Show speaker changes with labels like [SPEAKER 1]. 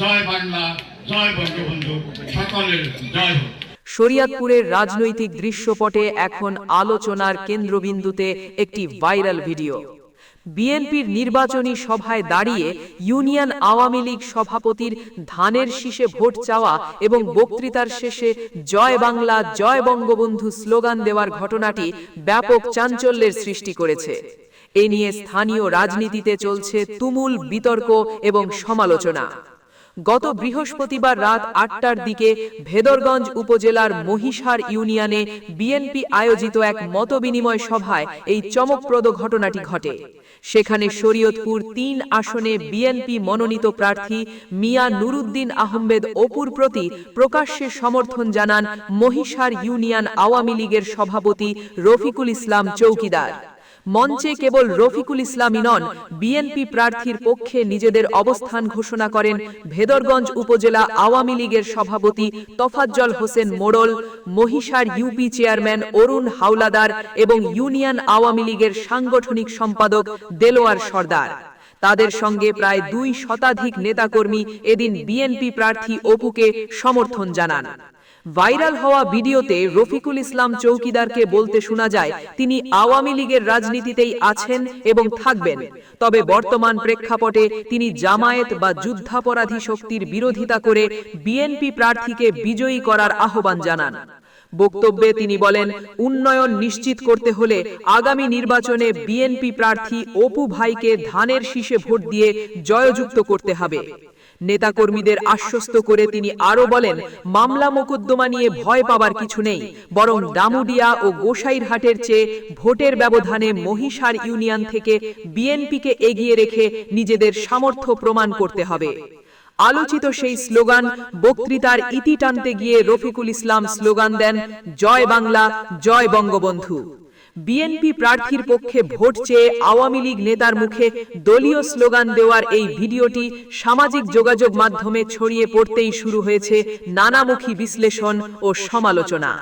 [SPEAKER 1] জয় বাংলা, জয় বঙ্গবন্ধু, সকলের জয় হোক।
[SPEAKER 2] শরিয়াতপুরের রাজনৈতিক দৃশ্যপটে এখন আলোচনার কেন্দ্রবিন্দুতে একটি ভাইরাল ভিডিও। বিএনপির নির্বাচনী সভায় দাঁড়িয়ে ইউনিয়ন আওয়ামী লীগ সভাপতির ধানের শীষে ভোট চাওয়া এবং বক্তৃতার শেষে জয় বাংলা, জয় বঙ্গবন্ধু স্লোগান দেওয়ার ঘটনাটি ব্যাপক চাঞ্চল্যের সৃষ্টি করেছে। এ নিয়ে স্থানীয় রাজনীতিতে চলছে তুমুল বিতর্ক এবং সমালোচনা। গত বৃহস্পতিবার রাত আটটার দিকে ভেদরগঞ্জ উপজেলার মহিষার ইউনিয়নে বিএনপি আয়োজিত এক মতবিনিময় সভায় এই চমকপ্রদ ঘটনাটি ঘটে। সেখানে শরীয়তপুর তিন আসনে বিএনপি মনোনীত প্রার্থী মিয়া নুরুদ্দিন আহমেদ অপুর প্রতি প্রকাশ্যে সমর্থন জানান মহিষার ইউনিয়ন আওয়ামী লীগের সভাপতি রফিকুল ইসলাম চৌকিদার। মঞ্চে কেবল রফিকুল ইসলামই নন বিএনপি প্রার্থীর পক্ষে নিজেদের অবস্থান ঘোষণা করেন ভেদরগঞ্জ উপজেলা আওয়ামী লীগের সভাপতি তফাজ্জল হোসেন মোড়ল মহিষার ইউপি চেয়ারম্যান অরুণ হাওলাদার এবং ইউনিয়ন আওয়ামী লীগের সাংগঠনিক সম্পাদক দেলোয়ার সর্দার। তাদের সঙ্গে প্রায় দুই শতাধিক নেতাকর্মী এদিন বিএনপি প্রার্থী অপুকে সমর্থন জানান। ভাইরাল হওয়া ভিডিওতে রফিকুল ইসলাম চৌকিদারকে বলতে শোনা যায়, তিনি আওয়ামী লীগের রাজনীতিতেই আছেন এবং থাকবেন। তবে বর্তমান প্রেক্ষাপটে তিনি জামায়াত বা যুদ্ধাপরাধী শক্তির বিরোধিতা করে বিএনপি প্রার্থীকে বিজয়ী করার আহ্বান জানান। বক্তব্যে তিনি বলেন, উন্নয়ন নিশ্চিত করতে হলে আগামী নির্বাচনে বিএনপি প্রার্থী অপু ভাইকে ধানের শীষে ভোট দিয়ে জয়যুক্ত করতে হবে। নেতাকর্মীদের আশ্বস্ত করে তিনি আরও বলেন, মামলা মোকদ্দমা নিয়ে ভয় পাবার কিছু নেই, বরং ডামুডিয়া ও গোসাইরহাটের চেয়ে ভোটের ব্যবধানে মহিষার ইউনিয়ন থেকে বিএনপিকে এগিয়ে রেখে নিজেদের সামর্থ্য প্রমাণ করতে হবে। আলোচিত সেই স্লোগান, বক্তৃতার ইতি টানতে গিয়ে রফিকুল ইসলাম স্লোগান দেন, জয় বাংলা, জয় বঙ্গবন্ধু। বিএনপি প্রার্থীর পক্ষে ভোট চেয়ে আওয়ামী লীগ নেতার মুখে দলীয় স্লোগান দেওয়ার এই ভিডিওটি সামাজিক যোগাযোগ মাধ্যমে ছড়িয়ে পড়তেই শুরু হয়েছে নানামুখী বিশ্লেষণ ও সমালোচনা।